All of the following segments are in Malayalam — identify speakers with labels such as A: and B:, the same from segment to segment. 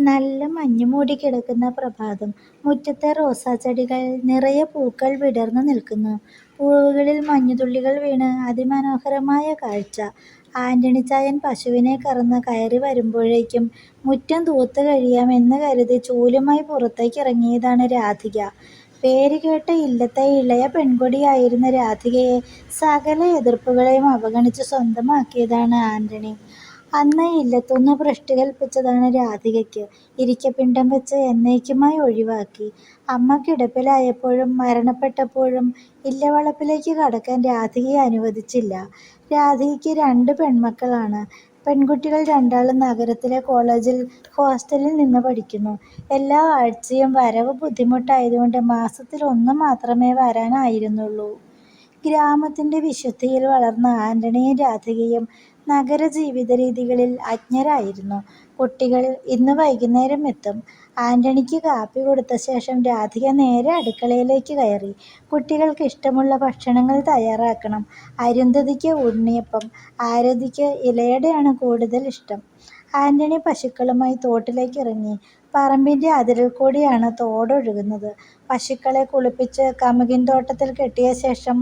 A: നല്ല മഞ്ഞ് മൂടി കിടക്കുന്ന പ്രഭാതം. മുറ്റത്തെ റോസാച്ചെടികൾ നിറയെ പൂക്കൾ വിടർന്നു നിൽക്കുന്നു. പൂവുകളിൽ മഞ്ഞുതുള്ളികൾ വീണ് അതിമനോഹരമായ കാഴ്ച. ആന്റണിച്ചായൻ പശുവിനെ കറന്ന് കയറി വരുമ്പോഴേക്കും മുറ്റം തൂത്ത് കഴിയാമെന്ന് കരുതി ചൂലുമായി പുറത്തേക്ക് ഇറങ്ങിയതാണ് രാധിക. പേര് കേട്ട ഇല്ലത്തെ ഇളയ പെൺകൊടിയായിരുന്ന രാധികയെ സകല എതിർപ്പുകളെയും അവഗണിച്ച് സ്വന്തമാക്കിയതാണ് ആന്റണി. അന്ന് ഇല്ലത്തുനിന്ന് ഭ്രഷ്ട് കൽപ്പിച്ചതാണ് രാധികയ്ക്ക്. ഇരിക്കപ്പിണ്ടം വെച്ച് എന്നേക്കുമായി ഒഴിവാക്കി. അമ്മ കിടപ്പിലായപ്പോഴും മരണപ്പെട്ടപ്പോഴും ഇല്ലവളപ്പിലേക്ക് കടക്കാൻ രാധികയെ അനുവദിച്ചില്ല. രാധികയ്ക്ക് രണ്ട് പെൺമക്കളാണ്. പെൺകുട്ടികൾ രണ്ടാളും നഗരത്തിലെ കോളേജിൽ ഹോസ്റ്റലിൽ നിന്ന് പഠിക്കുന്നു. എല്ലാ ആഴ്ചയും വരവ് ബുദ്ധിമുട്ടായതുകൊണ്ട് മാസത്തിൽ ഒന്ന് മാത്രമേ വരാനായിരുന്നുള്ളൂ. ഗ്രാമത്തിന്റെ വിശുദ്ധിയിൽ വളർന്ന ആന്റണിയും രാധികയും നഗര ജീവിതരീതികളിൽ അജ്ഞരായിരുന്നു. കുട്ടികൾ ഇന്ന് വൈകുന്നേരം എത്തും. ആന്റണിക്ക് കാപ്പി കൊടുത്ത ശേഷം രാധിക നേരെ അടുക്കളയിലേക്ക് കയറി. കുട്ടികൾക്ക് ഇഷ്ടമുള്ള ഭക്ഷണങ്ങൾ തയ്യാറാക്കണം. അരുന്ധതിക്ക് ഉണ്ണിയപ്പം, ആരതിക്ക് ഇലയുടെയാണ് കൂടുതൽ ഇഷ്ടം. ആന്റണി പശുക്കളുമായി തോട്ടിലേക്ക് ഇറങ്ങി പറമ്പിന്റെ അതിരിൽ കൂടിയാണ് തോടൊഴുകുന്നത്. പശുക്കളെ കുളിപ്പിച്ച് കമുകിൻ തോട്ടത്തിൽ കെട്ടിയ ശേഷം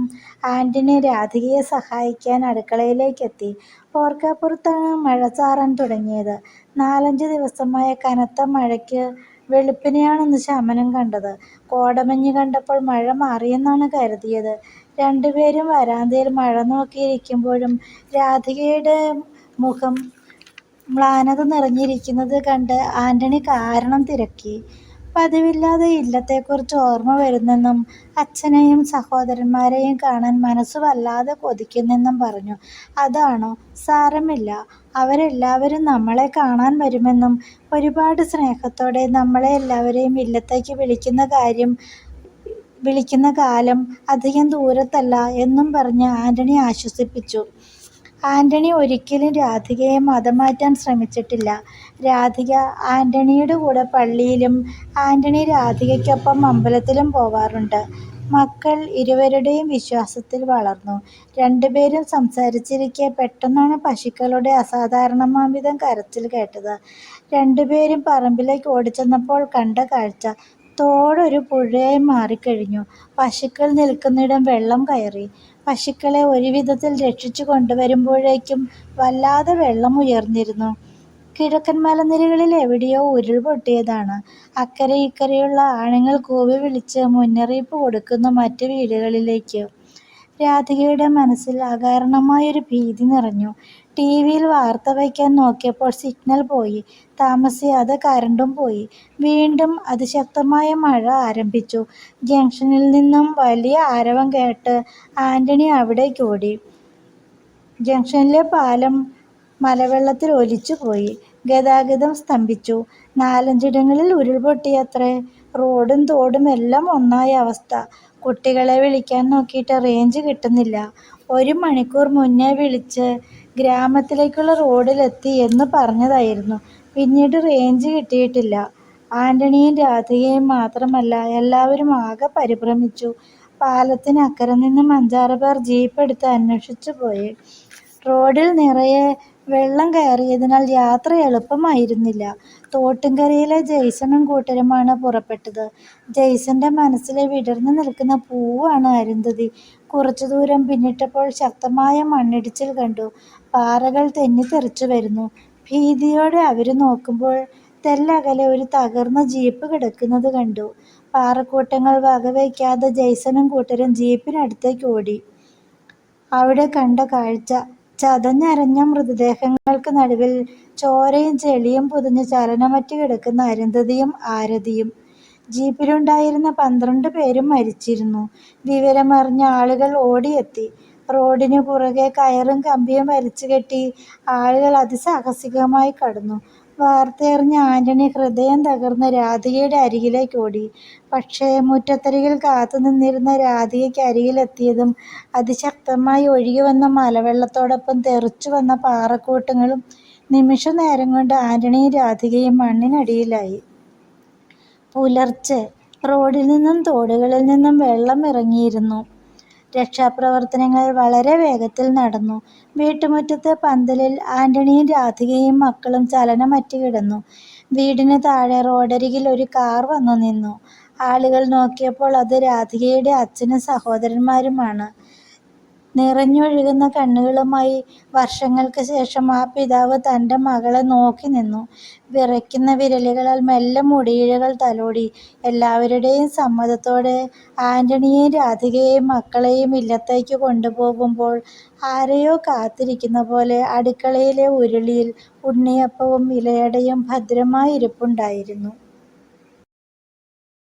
A: ആന്റണി രാധികയെ സഹായിക്കാൻ അടുക്കളയിലേക്കെത്തി. പോർക്കാപ്പുറത്താണ് മഴ ചാറാൻ തുടങ്ങിയത്. നാലഞ്ചു ദിവസമായ കനത്ത മഴയ്ക്ക് വെളുപ്പിനെയാണൊന്ന് ശമനം കണ്ടത്. കോടമഞ്ഞ് കണ്ടപ്പോൾ മഴ മാറിയെന്നാണ് കരുതിയത്. രണ്ടുപേരും വരാന്തയിൽ മഴ നോക്കിയിരിക്കുമ്പോഴും രാധികയുടെ മുഖം മ്ലാനത നിറഞ്ഞിരിക്കുന്നത് കണ്ട് ആന്റണി കാരണം തിരക്കി. പതിവില്ലാതെ ഇല്ലത്തെക്കുറിച്ച് ഓർമ്മ വരുന്നെന്നും അച്ഛനെയും സഹോദരന്മാരെയും കാണാൻ മനസ്സ് വല്ലാതെ കൊതിക്കുന്നെന്നും പറഞ്ഞു. അതാണോ? സാരമില്ല. അവരെല്ലാവരും നമ്മളെ കാണാൻ വരുമെന്നും ഒരുപാട് സ്നേഹത്തോടെ നമ്മളെ എല്ലാവരെയും ഇല്ലത്തേക്ക് വിളിക്കുന്ന കാര്യം വിളിക്കുന്ന കാലം അധികം ദൂരത്തല്ല എന്നും പറഞ്ഞ് ആന്റണി ആശ്വസിപ്പിച്ചു. ആന്റണി ഒരിക്കലും രാധികയെ മതം മാറ്റാൻ ശ്രമിച്ചിട്ടില്ല. രാധിക ആന്റണിയുടെ കൂടെ പള്ളിയിലും ആന്റണി രാധികയ്ക്കൊപ്പം അമ്പലത്തിലും പോവാറുണ്ട്. മക്കൾ ഇരുവരുടെയും വിശ്വാസത്തിൽ വളർന്നു. രണ്ടുപേരും സംസാരിച്ചിരിക്കെ പെട്ടെന്നാണ് പശുക്കളുടെ അസാധാരണമാംവിധം കരച്ചിൽ കേട്ടത്. രണ്ടുപേരും പറമ്പിലേക്ക് ഓടിച്ചെന്നപ്പോൾ കണ്ട കാഴ്ച തോടൊരു പുഴയായി മാറിക്കഴിഞ്ഞു. പശുക്കൾ നിൽക്കുന്നിടം വെള്ളം കയറി. പശുക്കളെ ഒരുവിധത്തിൽ രക്ഷിച്ചു കൊണ്ടുവരുമ്പോഴേക്കും വല്ലാതെ വെള്ളം ഉയർന്നിരുന്നു. കിഴക്കൻ മലനിരകളിൽ എവിടെയോ ഉരുൾപൊട്ടിയതാണ്. അക്കരെ ഇക്കരെയുള്ള ആണുങ്ങൾ കൂവിവിളിച്ച് മുന്നറിയിപ്പ് കൊടുക്കുന്നു മറ്റ് വീടുകളിലേക്ക്. രാധികയുടെ മനസ്സിൽ അകാരണമായൊരു ഭീതി നിറഞ്ഞു. ടി വിയിൽ വാർത്ത വയ്ക്കാൻ നോക്കിയപ്പോൾ സിഗ്നൽ പോയി. താമസിയാതെ കരണ്ടും പോയി. വീണ്ടും അതിശക്തമായ മഴ ആരംഭിച്ചു. ജംഗ്ഷനിൽ നിന്നും വലിയ ആരവം കേട്ട് ആന്റണി അവിടേക്കോടി. ജംഗ്ഷനിലെ പാലം മലവെള്ളത്തിൽ ഒലിച്ചുപോയി. ഗതാഗതം സ്തംഭിച്ചു. നാലഞ്ചിടങ്ങളിൽ ഉരുൾപൊട്ടിയത്രേ. റോഡും തോടും എല്ലാം ഒന്നായ അവസ്ഥ. കുട്ടികളെ വിളിക്കാൻ നോക്കിയിട്ട് റേഞ്ച് കിട്ടുന്നില്ല. ഒരു മണിക്കൂർ മുന്നേ വിളിച്ച് ഗ്രാമത്തിലേക്കുള്ള റോഡിലെത്തി എന്ന് പറഞ്ഞതായിരുന്നു. പിന്നീട് റേഞ്ച് കിട്ടിയിട്ടില്ല. ആന്റണിയും രാധികയും മാത്രമല്ല എല്ലാവരും ആകെ പരിഭ്രമിച്ചു. പാലത്തിന് അക്കരെ നിന്നും അഞ്ചാറ് പേർ ജീപ്പ് എടുത്ത് അന്വേഷിച്ചുപോയി. റോഡിൽ നിറയെ വെള്ളം കയറിയതിനാൽ യാത്ര എളുപ്പമായിരുന്നില്ല. തോട്ടുംകരയിലെ ജെയ്സണും കൂട്ടരുമാണ് പുറപ്പെട്ടത്. ജെയ്സന്റെ മനസ്സിലെ വിടർന്നു നിൽക്കുന്ന പൂവാണ് അരുന്ധതി. കുറച്ചു ദൂരം പിന്നിട്ടപ്പോൾ ശക്തമായ മണ്ണിടിച്ചിൽ കണ്ടു. പാറകൾ തെന്നിത്തെറിച്ചുവരുന്നു. ഭീതിയോടെ അവർ നോക്കുമ്പോൾ തെല്ലകലെ ഒരു തകർന്ന ജീപ്പ് കിടക്കുന്നത് കണ്ടു. പാറക്കൂട്ടങ്ങൾ വകവയ്ക്കാതെ ജെയ്സണും കൂട്ടരും ജീപ്പിനടുത്തേക്ക് ഓടി. അവിടെ കണ്ട കാഴ്ച ചതഞ്ഞരഞ്ഞ മൃതദേഹങ്ങൾക്ക് നടുവിൽ ചോരയും ചെളിയും പൊതിഞ്ഞ് ചലനമറ്റ് കിടക്കുന്ന അരുന്ധതിയും ആരതിയും. ജീപ്പിലുണ്ടായിരുന്ന പന്ത്രണ്ട് പേരും മരിച്ചിരുന്നു. വിവരമറിഞ്ഞ ആളുകൾ ഓടിയെത്തി. റോഡിനു പുറകെ കയറും കമ്പിയും വലിച്ചുകെട്ടി ആളുകൾ അതിസാഹസികമായി കടന്നു. വാർത്തയറിഞ്ഞ ആന്റണി ഹൃദയം തകർന്ന് രാധികയുടെ അരികിലേക്ക് ഓടി പക്ഷേ മുറ്റത്തരികിൽ കാത്തുനിന്നിരുന്ന രാധികയ്ക്കരികിലെത്തിയതും അതിശക്തമായി ഒഴുകി വന്ന മലവെള്ളത്തോടൊപ്പം തെറിച്ചു വന്ന പാറക്കൂട്ടങ്ങളും നിമിഷ നേരം കൊണ്ട് ആന്റണിയും രാധികയും മണ്ണിനടിയിലായി. പുലർച്ചെ. റോഡിൽ നിന്നും തോടുകളിൽ നിന്നും വെള്ളം ഇറങ്ങിയിരുന്നു. രക്ഷാപ്രവർത്തനങ്ങൾ വളരെ വേഗത്തിൽ നടന്നു. വീട്ടുമുറ്റത്തെ പന്തലിൽ ആന്റണിയും രാധികയും മക്കളും ചലനമറ്റ് കിടന്നു. വീടിന് താഴെ റോഡരികിൽ ഒരു കാർ വന്നു നിന്നു. ആളുകൾ നോക്കിയപ്പോൾ അത് രാധികയുടെ അച്ഛനും സഹോദരന്മാരുമാണ്. നിറഞ്ഞൊഴുകുന്ന കണ്ണുകളുമായി വർഷങ്ങൾക്ക് ശേഷം ആ പിതാവ് തന്റെ മകളെ നോക്കി നിന്നു. വിറയ്ക്കുന്ന വിരലുകളാൽ മെല്ലെ മുടിയിഴകൾ തലോടി. എല്ലാവരുടെയും സമ്മതത്തോടെ ആന്റണിയെയും രാധികയെയും മക്കളെയും ഇല്ലത്തേക്ക് കൊണ്ടുപോകുമ്പോൾ ആരെയോ കാത്തിരിക്കുന്ന പോലെ അടുക്കളയിലെ ഉരുളിയിൽ ഉണ്ണിയപ്പവും ഇലയടയും ഭദ്രമായി ഇരിപ്പുണ്ടായിരുന്നു.